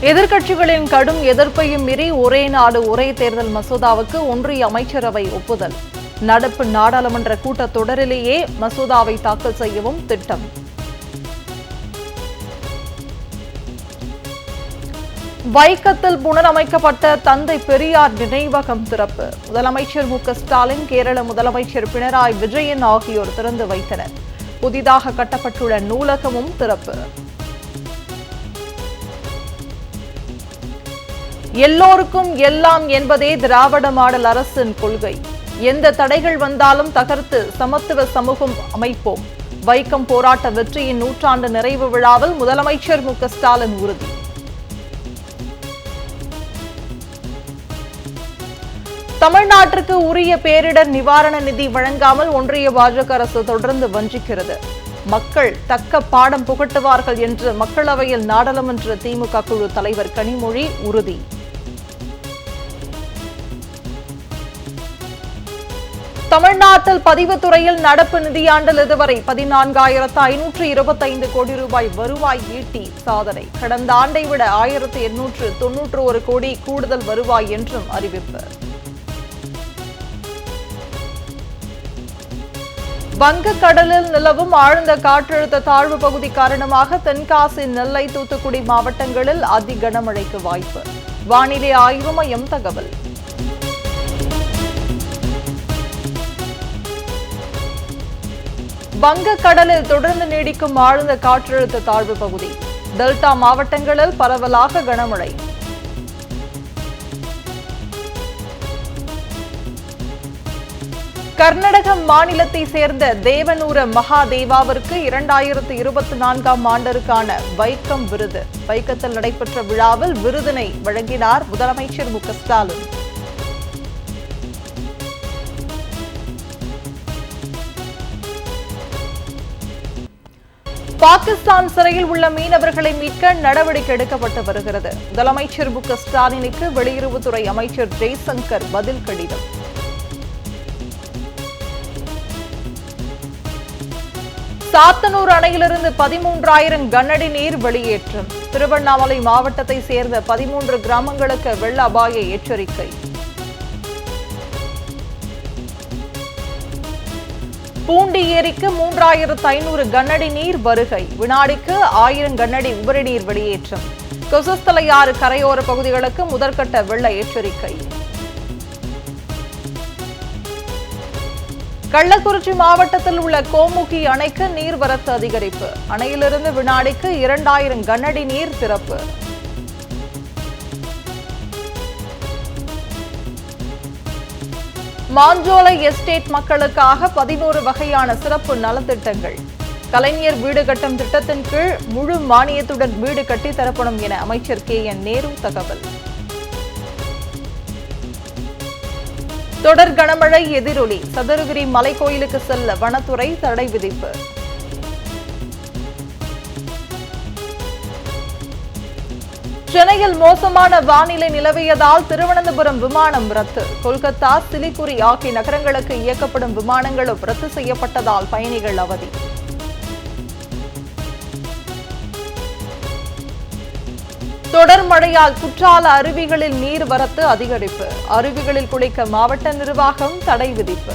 எதிர்க்கட்சிகளின் கடும் எதிர்ப்பையும் மீறி ஒரே நாடு ஒரே தேர்தல் மசோதாவுக்கு ஒன்றிய அமைச்சரவை ஒப்புதல். நடப்பு நாடாளுமன்ற கூட்டத்தொடரிலேயே மசோதாவை தாக்கல் செய்யவும் திட்டம். வைக்கத்தில் புனரமைக்கப்பட்ட தந்தை பெரியார் நினைவகம் திறப்பு. முதலமைச்சர் மு ஸ்டாலின் கேரள முதலமைச்சர் பினராயி விஜயன் ஆகியோர் திறந்து வைத்தனர். புதிதாக கட்டப்பட்டுள்ள நூலகமும் திறப்பு. எல்லோருக்கும் எல்லாம் என்பதே திராவிட மாடல் அரசின் கொள்கை. எந்த தடைகள் வந்தாலும் தகர்த்து சமத்துவ சமூகம் அமைப்போம். வைக்கம் போராட்ட வெற்றியின் நூற்றாண்டு நிறைவு விழாவில் முதலமைச்சர் மு ஸ்டாலின் உறுதி. தமிழ்நாட்டிற்கு உரிய பேரிடர் நிவாரண நிதி வழங்காமல் ஒன்றிய பாஜக அரசு தொடர்ந்து வஞ்சிக்கிறது. மக்கள் தக்க பாடம் புகட்டுவார்கள் என்று மக்களவையில் நாடாளுமன்ற திமுக குழு தலைவர் கனிமொழி உறுதி. தமிழ்நாட்டில் பதிவுத்துறையில் நடப்பு நிதியாண்டில் இதுவரை பதினான்காயிரத்து ஐநூற்று இருபத்தைந்து கோடி ரூபாய் வருவாய் ஈட்டி சாதனை. கடந்த ஆண்டை விட ஆயிரத்து எண்ணூற்று தொன்னூற்று ஒரு கோடி கூடுதல் வருவாய் என்றும் அறிவிப்பு. வங்கக்கடலில் நிலவும் ஆழ்ந்த காற்றழுத்த தாழ்வு பகுதி காரணமாக தென்காசி நெல்லை தூத்துக்குடி மாவட்டங்களில் அதி கனமழைக்கு வாய்ப்பு. வானிலை ஆய்வு மையம் தகவல். வங்கக்கடலில் தொடர்ந்து நீடிக்கும் ஆழ்ந்த காற்றழுத்த தாழ்வு பகுதி. டெல்டா மாவட்டங்களில் பரவலாக கனமழை. கர்நாடக மாநிலத்தை சேர்ந்த தேவனூர மகாதேவாவிற்கு இரண்டாயிரத்து இருபத்தி நான்காம் ஆண்டிற்கான வைக்கம் விருது. வைக்கத்தில் நடைபெற்ற விழாவில் விருதினை வழங்கினார் முதலமைச்சர் மு ஸ்டாலின். பாகிஸ்தான் சிறையில் உள்ள மீனவர்களை மீட்க நடவடிக்கை எடுக்கப்பட்டு வருகிறது. முதலமைச்சர் மு க ஸ்டாலினுக்கு வெளியுறவுத்துறை அமைச்சர் ஜெய்சங்கர் பதில் கடிதம். சாத்தனூர் அணையிலிருந்து பதிமூன்றாயிரம் கனஅடி நீர் வெளியேற்றம். திருவண்ணாமலை மாவட்டத்தை சேர்ந்த பதிமூன்று கிராமங்களுக்கு வெள்ள அபாய எச்சரிக்கை. பூண்டி ஏரிக்கு மூன்றாயிரத்து ஐநூறு கன்னடி நீர் வருகை. வினாடிக்கு ஆயிரம் கன்னடி உபரி நீர் வெளியேற்றம். கொசஸ்தலையாறு கரையோர பகுதிகளுக்கு முதற்கட்ட வெள்ள எச்சரிக்கை. கள்ளக்குறிச்சி மாவட்டத்தில் உள்ள கோமுகி அணைக்கு நீர்வரத்து அதிகரிப்பு. அணையிலிருந்து வினாடிக்கு இரண்டாயிரம் கனஅடி நீர் திறப்பு. மாஞ்சோலை எஸ்டேட் மக்களுக்காக பதினோரு வகையான சிறப்பு நலத்திட்டங்கள். கலைஞர் வீடு கட்டும் திட்டத்தின் கீழ் முழு மானியத்துடன் வீடு கட்டி தரப்படும் என அமைச்சர் கே என் நேரு தகவல். தொடர் கனமழை எதிரொலி. சதுரகிரி மலைக்கோயிலுக்கு செல்ல வனத்துறை தடை விதிப்பு. சென்னையில் மோசமான வானிலை நிலவியதால் திருவனந்தபுரம் விமானம் ரத்து. கொல்கத்தா சிலிகுரி ஆகிய நகரங்களுக்கு இயக்கப்படும் விமானங்களும் ரத்து செய்யப்பட்டதால் பயணிகள் அவதி. தொடர் மழையால் குற்றால அருவிகளில் நீர்வரத்து அதிகரிப்பு. அருவிகளில் குளிக்க மாவட்ட நிர்வாகம் தடை விதிப்பு.